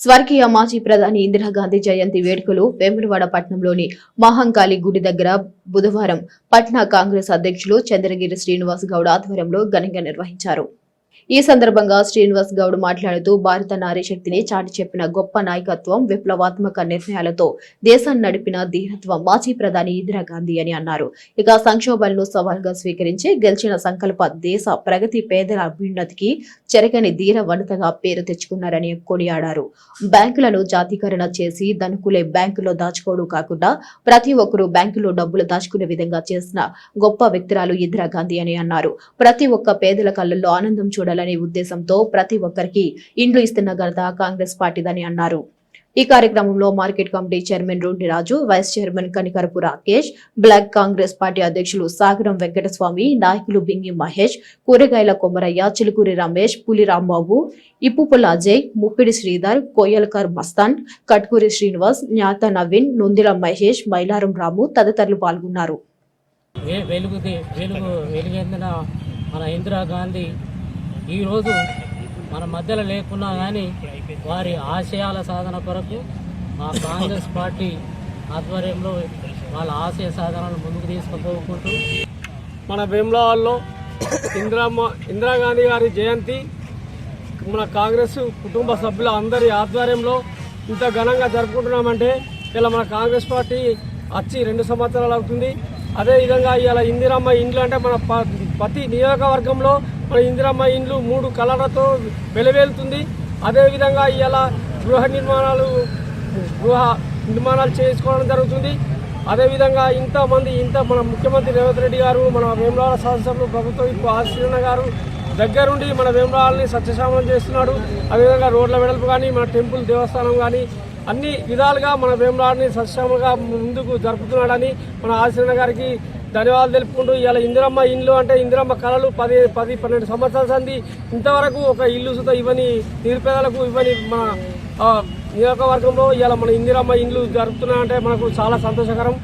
స్వర్గీయ మాజీ ప్రధాని ఇందిరాగాంధీ జయంతి వేడుకలు వేములవాడ పట్టణంలోని మహంకాళి గుడి దగ్గర బుధవారం పట్నా కాంగ్రెస్ అధ్యక్షులు చంద్రగిరి శ్రీనివాస్ గౌడ్ ఆధ్వర్యంలో ఘనంగా నిర్వహించారు. ఈ సందర్భంగా శ్రీనివాస్ గౌడ్ మాట్లాడుతూ భారత నారీ శక్తిని చాటి చెప్పిన గొప్ప నాయకత్వం విప్లవాత్మక నిర్ణయాలతో దేశాన్ని నడిపిన ధీరత్వం మాజీ ప్రధాని ఇందిరాగాంధీ అని అన్నారు. ఇక సంక్షోభాలను సవాల్గా స్వీకరించి గెలిచిన సంకల్ప దేశ ప్రగతి పేదల అభ్యున్నతికి చెరగని ధీర వనితగా పేరు తెచ్చుకున్నారని కొనియాడారు. బ్యాంకులను జాతీకరణ చేసి ధనుకులే బ్యాంకులో దాచుకోవడం కాకుండా ప్రతి ఒక్కరూ బ్యాంకులో డబ్బులు దాచుకునే విధంగా చేసిన గొప్ప వ్యక్తురాలు ఇందిరాగాంధీ అని అన్నారు. ప్రతి ఒక్క పేదల కళ్ళల్లో ఆనందం చూడాలనే ఉద్దేశంతో ప్రతి ఒక్కరికి ఇండ్లు ఇస్తున్న ఘనత కాంగ్రెస్ పార్టీదని అన్నారు. ఈ కార్యక్రమంలో market committee chairman Rundi Raju vice chairman Kanikarapu Rakesh block Congress party అధ్యక్షులు సాగరం వెంకటస్వామి నాయకులు బింగి మహేష్ కూరగాయల కొమరయ్య చిలుకూరి రమేష్ పులి రాంబాబు ఇప్పుపుల అజయ్ ముప్పిడి శ్రీధర్ కోయల్కర్ మస్తాన్ కట్కూరి శ్రీనివాస్ జ్ఞాత నవీన్ నొందిల మహేష్ మైలారం రాము తదితరులు పాల్గొన్నారు. మన ఇందిరాగాంధీ ఈరోజు మన మధ్యలో లేకున్నా కానీ వారి ఆశయాల సాధన కొరకు మా కాంగ్రెస్ పార్టీ ఆధ్వర్యంలో వాళ్ళ ఆశయ సాధనలను ముందుకు తీసుకుపోకుంటూ మన వేములవాడలో ఇందిరామ్మ ఇందిరాగాంధీ గారి జయంతి మన కాంగ్రెస్ కుటుంబ సభ్యుల అందరి ఆధ్వర్యంలో ఇంత ఘనంగా జరుపుకుంటున్నామంటే ఇలా మన కాంగ్రెస్ పార్టీ వచ్చి రెండు సంవత్సరాలు అవుతుంది. అదేవిధంగా ఇలా ఇందిరమ్మ ఇండ్లు అంటే మన ప- ప్రతి నియోజకవర్గంలో ఇందిరమ్మ ఇండ్లు మూడు కలర్లతో వెలవేలుతుంది. అదేవిధంగా ఇలా గృహ నిర్మాణాలు గృహ నిర్మాణాలు చేసుకోవడం జరుగుతుంది. అదేవిధంగా ఇంతమంది ఇంత మన ముఖ్యమంత్రి రేవంత్ రెడ్డి గారు మన వేములవాడ శాసనసభ్యులు ప్రభుత్వం ఇప్పుడు ఆశీర్ణ గారు దగ్గరుండి మన వేములవాడని సత్యశామలం చేస్తున్నాడు. అదేవిధంగా రోడ్ల వెడల్పు కానీ మన టెంపుల్ దేవస్థానం కానీ అన్ని విధాలుగా మన వేములవాడని సత్యశామలుగా ముందుకు జరుపుతున్నాడని మన ఆశీర్ణ గారికి ధన్యవాదాలు తెలుపుకుంటూ ఇలా ఇందిరమ్మ ఇల్లు అంటే ఇందిరమ్మ కళలు పది పది పన్నెండు సంవత్సరాల సంది ఇంతవరకు ఒక ఇల్లు సుత ఇవ్వని నిరుపేదలకు ఇవ్వని మన నియోజకవర్గంలో ఇలా మన ఇందిరమ్మ ఇండ్లు జరుపుతున్నాయంటే మనకు చాలా సంతోషకరం.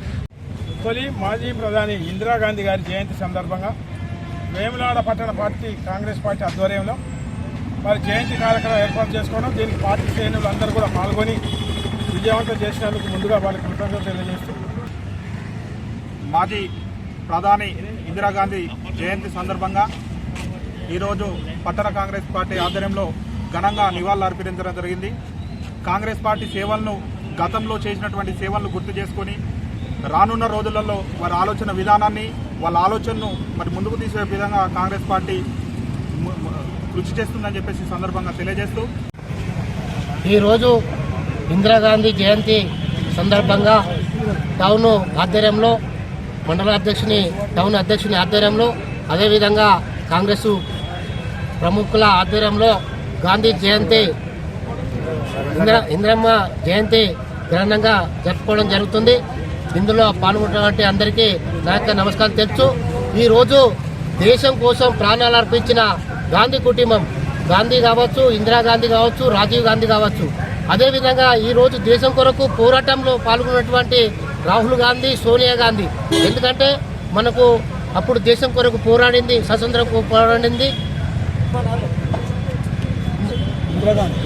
తొలి మాజీ ప్రధాని ఇందిరాగాంధీ గారి జయంతి సందర్భంగా వేములవాడ పట్టణ పార్టీ కాంగ్రెస్ పార్టీ ఆధ్వర్యంలో వారి జయంతి కార్యక్రమం ఏర్పాటు చేసుకోవడం దీనికి పార్టీ శ్రేణులు అందరూ కూడా పాల్గొని విజయవంతం చేసినందుకు ముందుగా వారికి కృతజ్ఞతలు తెలియజేస్తూ మాజీ ప్రధాని ఇందిరాగాంధీ జయంతి సందర్భంగా ఈరోజు పట్టణ కాంగ్రెస్ పార్టీ ఆధ్వర్యంలో ఘనంగా నివాళులు అర్పించడం జరిగింది. కాంగ్రెస్ పార్టీ సేవలను గతంలో చేసినటువంటి సేవలను గుర్తు చేసుకొని రానున్న రోజులలో వారి ఆలోచన విధానాన్ని వాళ్ళ ఆలోచనను మరి ముందుకు తీసే విధంగా కాంగ్రెస్ పార్టీ కృషి చేస్తుందని చెప్పేసి సందర్భంగా తెలియజేస్తూ ఈరోజు ఇందిరాగాంధీ జయంతి సందర్భంగా టౌన్ ఆధ్వర్యంలో మండల అధ్యక్షుని టౌన్ అధ్యక్షుని ఆధ్వర్యంలో అదేవిధంగా కాంగ్రెస్ ప్రముఖుల ఆధ్వర్యంలో గాంధీ జయంతి ఇంద్ర ఇంద్రమ్మ జయంతి ఘనంగా జరుపుకోవడం జరుగుతుంది. ఇందులో పాల్గొన్నటువంటి అందరికీ నా యొక్క నమస్కారం తెలుసు ఈరోజు దేశం కోసం ప్రాణాలు అర్పించిన గాంధీ కుటుంబం గాంధీ కావచ్చు ఇందిరాగాంధీ కావచ్చు రాజీవ్ గాంధీ కావచ్చు అదేవిధంగా ఈరోజు దేశం కొరకు పోరాటంలో పాల్గొన్నటువంటి రాహుల్ గాంధీ సోనియా గాంధీ. ఎందుకంటే మనకు అప్పుడు దేశం కొరకు పోరాడింది స్వతంత్రం పోరాడింది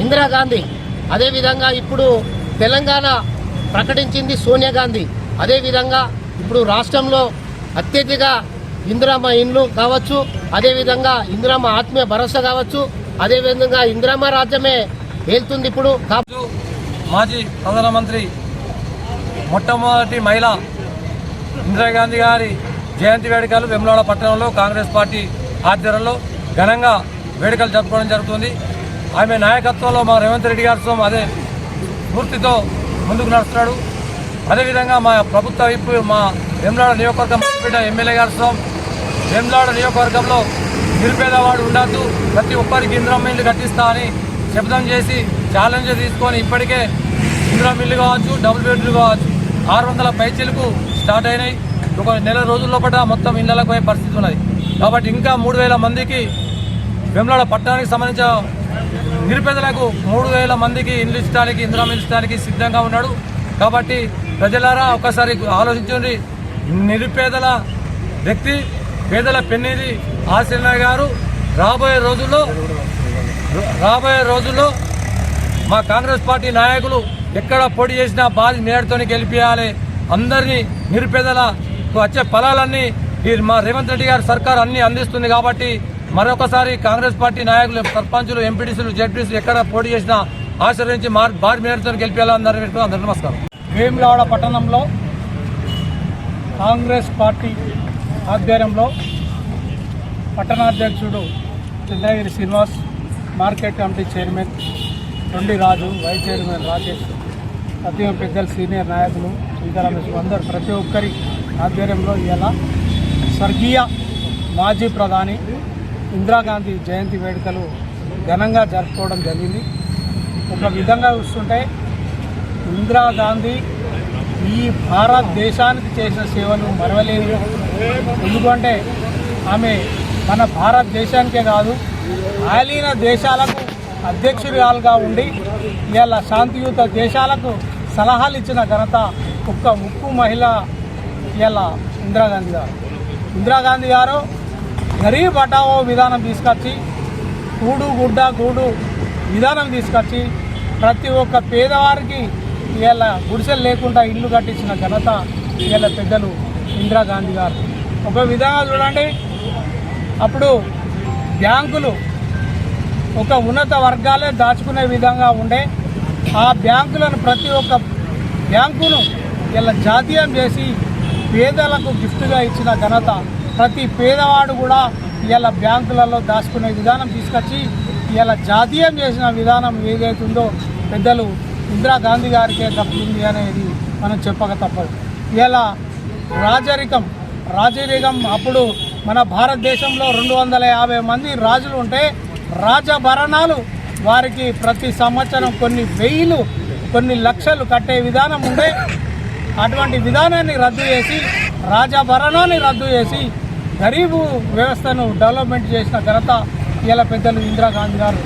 ఇందిరాగాంధీ అదేవిధంగా ఇప్పుడు తెలంగాణ ప్రకటించింది సోనియా గాంధీ. అదేవిధంగా ఇప్పుడు రాష్ట్రంలో అత్యధిక ఇందిరామ ఇండ్లు కావచ్చు అదేవిధంగా ఇందిరామ ఆత్మీయ భరోసా కావచ్చు అదేవిధంగా ఇందిరామ రాజ్యమే వెళ్తుంది ఇప్పుడు. మాజీ ప్రధానమంత్రి మొట్టమొదటి మహిళ ఇందిరాగాంధీ గారి జయంతి వేడుకలు వెమ్లవాడ పట్టణంలో కాంగ్రెస్ పార్టీ ఆధ్వర్యంలో ఘనంగా వేడుకలు జరుపుకోవడం జరుగుతుంది. ఆమె నాయకత్వంలో మా రేవంత్ రెడ్డి గారితో అదే స్ఫూర్తితో ముందుకు నడుస్తున్నాడు. అదేవిధంగా మా ప్రభుత్వ వైపు మా వెమ్లాడ నియోజకవర్గం బిడ్డ ఎమ్మెల్యే గారితో వెమ్లాడ నియోజకవర్గంలో నిరుపేదవాడు ఉండద్దు ప్రతి ఒక్కరికి ఇంద్రం ఇల్లు కట్టిస్తా అని శబ్దం చేసి ఛాలెంజ్ తీసుకొని ఇప్పటికే ఇందులో మిల్లు కావచ్చు డబుల్ బెడ్రూమ్ కావచ్చు ఆరు వందల పైచీలకు స్టార్ట్ అయినాయి. ఒక నెల రోజుల్లో పట్ల మొత్తం ఇళ్ళకు పోయే పరిస్థితి ఉన్నది. కాబట్టి ఇంకా మూడు వేల మందికి వెమ్లాడ పట్టణానికి సంబంధించిన నిరుపేదలకు మూడు వేల మందికి ఇల్లు ఇచ్చడానికి ఇందిరామ మిల్లు ఇచ్చడానికి సిద్ధంగా ఉన్నాడు. కాబట్టి ప్రజలారా ఒకసారి ఆలోచించండి. నిరుపేదల వ్యక్తి పేదల పెన్నిది ఆశీర్ణ గారు రాబోయే రోజుల్లో రాబోయే రోజుల్లో మా కాంగ్రెస్ పార్టీ నాయకులు ఎక్కడ పోటీ చేసినా బాధ మేడతోని గెలిపించాలి అందరినీ నిరుపేదల వచ్చే ఫలాలన్నీ ఈ మా రేవంత్ రెడ్డి గారి సర్కార్ అన్ని అందిస్తుంది కాబట్టి మరొకసారి కాంగ్రెస్ పార్టీ నాయకులు సర్పంచులు ఎంపీటీసీలు జడ్పీసీలు ఎక్కడ పోటీ చేసినా ఆశ్రయించి మార్ భారీ మేడతో గెలిపించాలని అందరికీ నమస్కారం. వేములవాడ పట్టణంలో కాంగ్రెస్ పార్టీ ఆధ్వర్యంలో పట్టణాధ్యక్షుడు Chandragiri Srinivas market committee chairman Thondi Raju vice chairman Rakesh Satyam పెద్దలు సీనియర్ నాయకులు సీతారామేశ్వర అందరు ప్రతి ఒక్కరి ఆధ్వర్యంలో ఇలా స్వర్గీయ మాజీ ప్రధాని ఇందిరాగాంధీ జయంతి వేడుకలు ఘనంగా జరుపుకోవడం జరిగింది. ఒక విధంగా చూస్తుంటే ఇందిరాగాంధీ ఈ భారతదేశానికి చేసిన సేవలు మరవలేదు. ఎందుకంటే ఆమె మన భారతదేశానికే కాదు ఆలీన దేశాలకు అధ్యక్షురాలుగా ఉండి ఇవాళ శాంతియుత దేశాలకు సలహాలు ఇచ్చిన ఘనత ఒక్క ముక్కు మహిళ ఇవాళ ఇందిరాగాంధీ గారు. ఇందిరాగాంధీ గారు గరీబ్ హఠావో విధానం తీసుకొచ్చి కూడు గుడ్డ గూడు విధానం తీసుకొచ్చి ప్రతి ఒక్క పేదవారికి ఇవాళ గుడిసెలు లేకుండా ఇల్లు కట్టించిన ఘనత ఇవాళ పెద్దలు ఇందిరాగాంధీ గారు. ఒక విధంగా చూడండి అప్పుడు బ్యాంకులు ఒక ఉన్నత వర్గాలే దాచుకునే విధంగా ఉండే ఆ బ్యాంకులను ప్రతి ఒక్క బ్యాంకును ఇలా జాతీయం చేసి పేదలకు గిఫ్ట్గా ఇచ్చిన ఘనత ప్రతి పేదవాడు కూడా ఇలా బ్యాంకులలో దాచుకునే విధానం తీసుకొచ్చి ఇలా జాతీయం చేసిన విధానం ఏదైతుందో పెద్దలు ఇందిరాగాంధీ గారికే దక్కుతుంది అనేది మనం చెప్పక తప్పదు. ఇలా రాజరికం రాజరికం అప్పుడు మన భారతదేశంలో రెండు వందల యాభై మంది రాజులు ఉంటే రాజభరణాలు వారికి ప్రతి సంవత్సరం కొన్ని వెయ్యిలు కొన్ని లక్షలు కట్టే విధానం ఉండే. అటువంటి విధానాన్ని రద్దు చేసి రాజభరణాన్ని రద్దు చేసి గరీబు వ్యవస్థను డెవలప్మెంట్ చేసిన ఘనత ఇలా పెద్దలు ఇందిరాగాంధీ గారు.